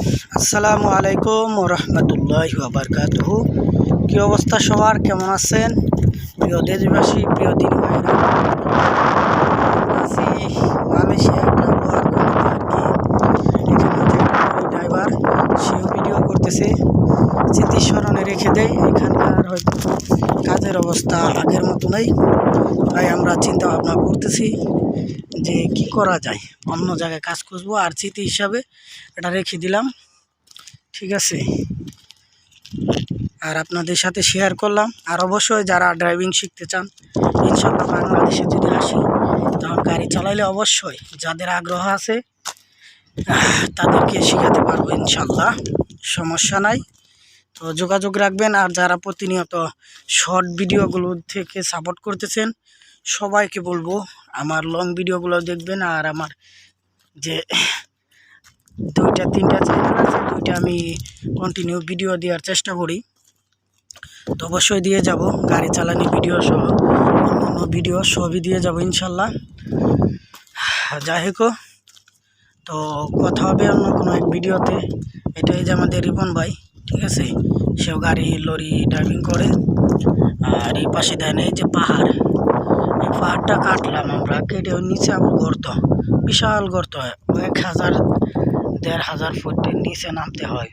আসসালামু আলাইকুম রহমতুল্লাহ আবরকাত কি অবস্থা সবার? কেমন আছেন? প্রিয় দেশবাসী, প্রিয় দিন ভাইরা। আছি মালয়েশিয়া একটা লোহার খনিতে আর কি। এখানে যে ড্রাইভার, সেও ভিডিও করতেছে। স্মৃতিস্মরণে রেখে দেয় এখানকার হয়তো কাজের অবস্থা আগের মতো নেই। তাই আমরা চিন্তা ভাবনা করতেছি যে কি করা যায়। অন্য জায়গায় কাজ খুঁজবো, আর স্মৃতি হিসাবে এটা রেখে দিলাম। ঠিক আছে? আর আপনাদের সাথে শেয়ার করলাম। আর অবশ্যই যারা ড্রাইভিং শিখতে চান ইনশাল্লাহ বাংলাদেশে যদি আসি, তখন গাড়ি চালাইলে অবশ্যই যাদের আগ্রহ আছে, তাদেরকে শেখাতে পারব ইনশাল্লাহ সমস্যা নাই। তো যোগাযোগ রাখবেন আর যারা প্রতিনিয়ত শর্ট ভিডিওগুলো থেকে সাপোর্ট করতেছেন, সবাইকে বলব আমার লং ভিডিওগুলো দেখবেন আর আমার যে দুইটা, তিনটা চ্যানেল আছে, দুইটা আমি কন্টিনিউ ভিডিও দেওয়ার চেষ্টা করি। তো অবশ্যই দিয়ে যাব, গাড়ি চালানি ভিডিও সহ অন্য ভিডিও সবই দিয়ে যাব ইনশাল্লাহ। যাই হোক, তো কথা হবে অন্য কোনো এক ভিডিওতে এটাই যে আমাদের রিপন ভাই। ঠিক আছে? সেও গাড়ি, লরি ড্রাইভিং করে। আর এই পাশে দেন এই যে পাহাড়, এই পাহাড়টা কাটলাম আমরা, কেটে নিচে আবার গর্ত। বিশাল গর্ত হয় এক হাজার, দেড় হাজার ফুটের নিচে নামতে হয়।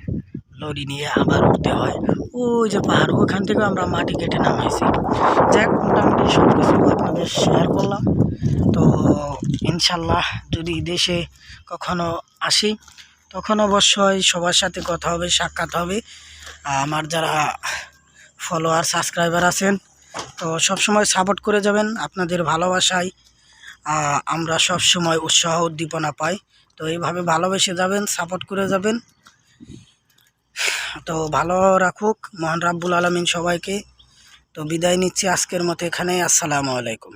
লরি নিয়ে আবার উঠতে হয়। ওই যে পাহাড় ওইখান থেকে আমরা মাটি কেটে নামাইছি। যাক, মোটামুটি সব কিছু আপনাদের শেয়ার করলাম। তো, ইনশাল্লাহ যদি দেশে কখনো আসি তখন অবশ্যই সবার সাথে কথা হবে, সাক্ষাৎ হবে। আমার যারা ফলোয়ার সাবস্ক্রাইবার আছেন, তো সবসময় সাপোর্ট করে যাবেন আপনাদের ভালোবাসায়। আমরা সব সময় উৎসাহ, উদ্দীপনা পাই। তো এইভাবে ভালোবেসে যাবেন সাপোর্ট করে যাবেন। তো ভালো রাখুক, মহান রাব্বুল আলমিন সবাইকে। তো বিদায় নিচ্ছি আজকের মতো এখানে আসসালামু আলাইকুম।